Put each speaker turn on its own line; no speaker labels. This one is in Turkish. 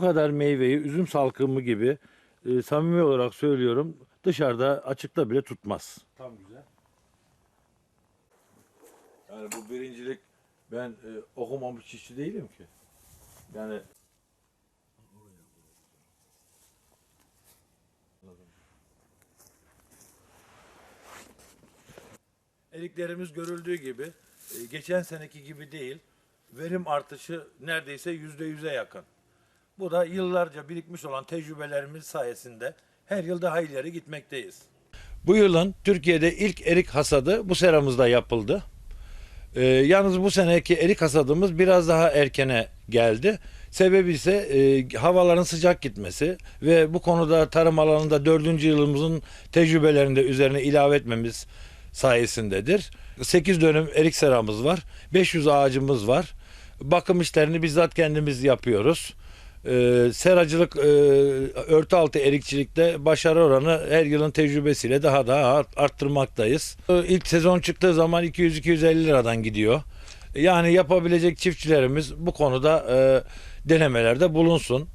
Bu kadar meyveyi üzüm salkımı gibi e, samimi olarak söylüyorum dışarıda açıkta bile tutmaz. Tam güzel. Yani bu birincilik ben e, okumamış çiftçi değilim ki. Yani Eriklerimiz görüldüğü gibi e, geçen seneki gibi değil. Verim artışı neredeyse yüzde yüze yakın. Bu da yıllarca birikmiş olan tecrübelerimiz sayesinde her yıl daha ileri gitmekteyiz. Bu yılın Türkiye'de ilk erik hasadı bu seramızda yapıldı. Ee, yalnız bu seneki erik hasadımız biraz daha erkene geldi. Sebebi ise e, havaların sıcak gitmesi ve bu konuda tarım alanında dördüncü yılımızın tecrübelerini de üzerine ilave etmemiz sayesindedir. 8 dönüm erik seramız var. 500 ağacımız var. Bakım işlerini bizzat kendimiz yapıyoruz. Ee, seracılık, e, örtü altı erikçilikte başarı oranı her yılın tecrübesiyle daha daha art- arttırmaktayız. Ee, İlk sezon çıktığı zaman 200-250 liradan gidiyor. Yani yapabilecek çiftçilerimiz bu konuda e, denemelerde bulunsun.